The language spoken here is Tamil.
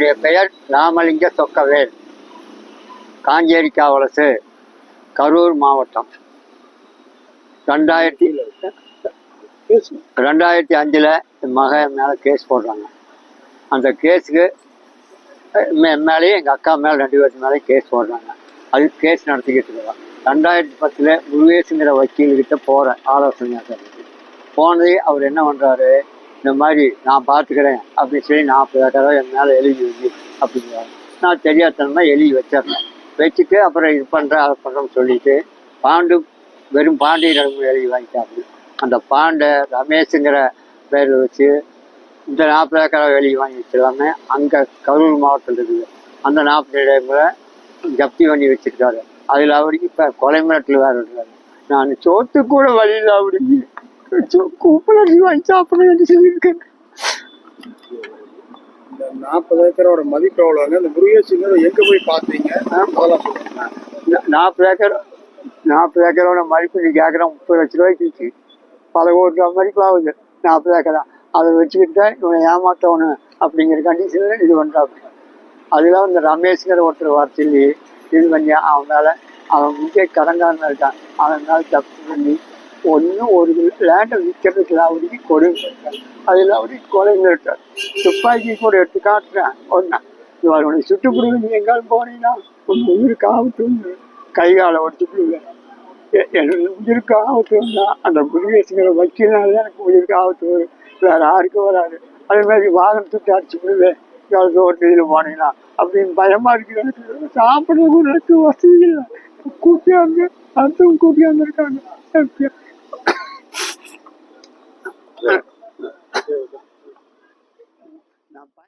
என்னுடைய பெயர் ராமலிங்க சொக்கவேல். காஞ்சேரி காவலசு கரூர் மாவட்டம். ரெண்டாயிரத்தி ரெண்டாயிரத்தி அஞ்சில் என் மகன் மேலே கேஸ் போடுறாங்க. அந்த கேஸுக்கு மே மேலேயும் எங்கள் அக்கா மேலே ரெண்டு பேருக்கு மேலே கேஸ் போடுறாங்க. அது கேஸ் நடத்திக்கிட்டு இருக்கிறாங்க ரெண்டாயிரத்தி பத்தில் முருகேசுங்கிற வக்கீல்கிட்ட போகிறேன் ஆலோசனை போனது போனதே அவர் என்ன பண்ணுறாரு இந்த மாதிரி நான் பார்த்துக்கிறேன் அப்படின்னு சொல்லி நாற்பது தடவை என் மேலே எழுதி வை அப்படிங்கிறாங்க நான் தெரியாதனமாக எழுதி வச்சிடறேன். வச்சுட்டு அப்புறம் இது பண்ணுறேன் அதை பண்ணுறேன்னு சொல்லிட்டு பாண்டு வெறும் பாண்டியரிடம் எழுதி வாங்கிட்டாரு அந்த பாண்டை ரமேஷுங்கிற பேரில் வச்சு இந்த நாற்பது ஏக்கரை வெளியே வாங்கி வச்சிடலாமே. அங்கே கரூர் மாவட்டத்தில் இருக்குது. அந்த நாற்பது இடங்களை ஜப்தி பண்ணி வச்சுருக்காரு. அதில் அவருக்கு இப்போ கொலை மிரட்டல் வேறு இருக்காரு நான் சோத்து கூட வழியில் அவருக்கு கூப்பிடி வாங்கி சாப்பிட சொல்லியிருக்கேன் இந்த நாற்பது ஏக்கரோட மதிப்பு எவ்வளோங்க இந்த எங்க போய் பார்த்தீங்க? அதெல்லாம் சொல்லுங்க. நா- நாற்பது ஏக்கர் நாற்பது ஏக்கரோட மதிப்பு நீ முப்பது லட்ச ரூபாய்க்கு விற்கி பல கோடி ரூபா மதிப்பு ஆகுது. நாற்பது ஏக்கரா. அதை வச்சுக்கிட்டு இவனை ஏமாத்தவனு அப்படிங்கிற கண்டிஷனில் இது பண்ணுறாப்புல அதில் இந்த ரமேஷ்ங்கிற ஒருத்தர் வர சொல்லி இது பண்ணி அவன் மேலே அவன் முக்கிய கடங்காரன் இருக்கான். அவன் மேலே தப்பு பண்ணி ஒன்றும் ஒரு லேண்டை விற்கிறதுக்கு அவருக்கு கொடுங்க அதில் அவருக்கு கொலை நிறுத்தார் துப்பாக்கி கூட எடுத்து காட்டுறேன் ஒன்றா இவருடைய சுட்டுப்பிடிவு நீ எங்காலும் போனீங்கன்னா உன் உயிருக்கு ஆபத்து உண்டு. கை காலை ஒடிச்சுப்பிடுவேன் என்னோட உயிருக்கு ஆபத்து வந்தா அந்த முருகேசுங்கிற வக்கீல்னால தான் எனக்கு உயிருக்கு ஆபத்து வரும். வேறு யாருக்கும் வராது. அதே மாதிரி வாகனம் தூக்கி அடிச்சு விடுவேன் யாருக்கு ஒரு இதில் போனீங்கன்னா அப்படின்னு பயமாக இருக்குது. எனக்கு சாப்பிட்றதுக்கு எனக்கு வசதி இல்லை. கூட்டியாந்து அடுத்தவங்க வந்திருக்காங்க. Yeah.